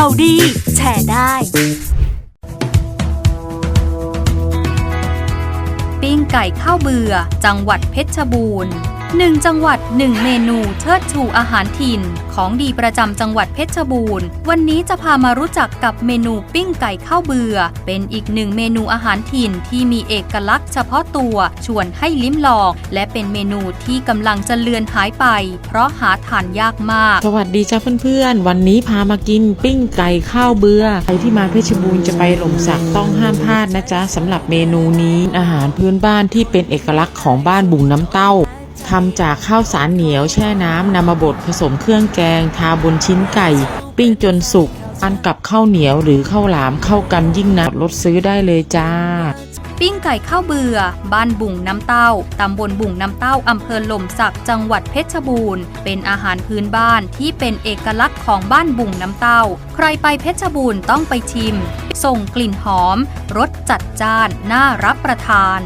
ข่าวดี แชร์ได้ ปิ้งไก่ข้าวเบื่อ จังหวัดเพชรบูรณ์ หนึ่งจังหวัดหนึ่งเมนูเชิดชูอาหารถิ่น ของดีประจำจังหวัดเพชรบูรณ์ วันนี้จะพามารู้จักกับเมนูปิ้งไก่ข้าวเบื่อ เป็นอีกหนึ่งเมนูอาหารถิ่นที่มีเอกลักษณ์เฉพาะตัวชวนให้ลิ้มลอง และเป็นเมนูที่กำลังจะเลือนหายไป เพราะหาทานยากมาก สวัสดีจ้าเพื่อนๆ วันนี้พามากินปิ้งไก่ข้าวเบือใครที่มาเพชรบูรณ์จะไปหล่มสักต้องห้ามพลาดนะจ๊ะสำหรับเมนูนี้อาหารพื้นบ้านที่เป็นเอกลักษณ์ของบ้านบุงน้ำเต้า ทำจากข้าวสารเหนียวแช่น้ำนำมาบดผสมเครื่องแกง ทาบนชิ้นไก่ ปิ้งจนสุกทานกับข้าวเหนียวหรือข้าวหลามเข้ากันยิ่งนักลดซื้อได้เลยจ้า ปิ้งไก่ข้าวเบื่อ บ้านบุ่งน้ำเต้า ตำบลบุ่งน้ำเต้าอำเภอหล่มสักจังหวัดเพชรบูรณ์ เป็นอาหารพื้นบ้านที่เป็นเอกลักษณ์ของบ้านบุ่งน้ำเต้า ใครไปเพชรบูรณ์ต้องไปชิม ส่งกลิ่นหอม รสจัดจ้าน น่ารับประทาน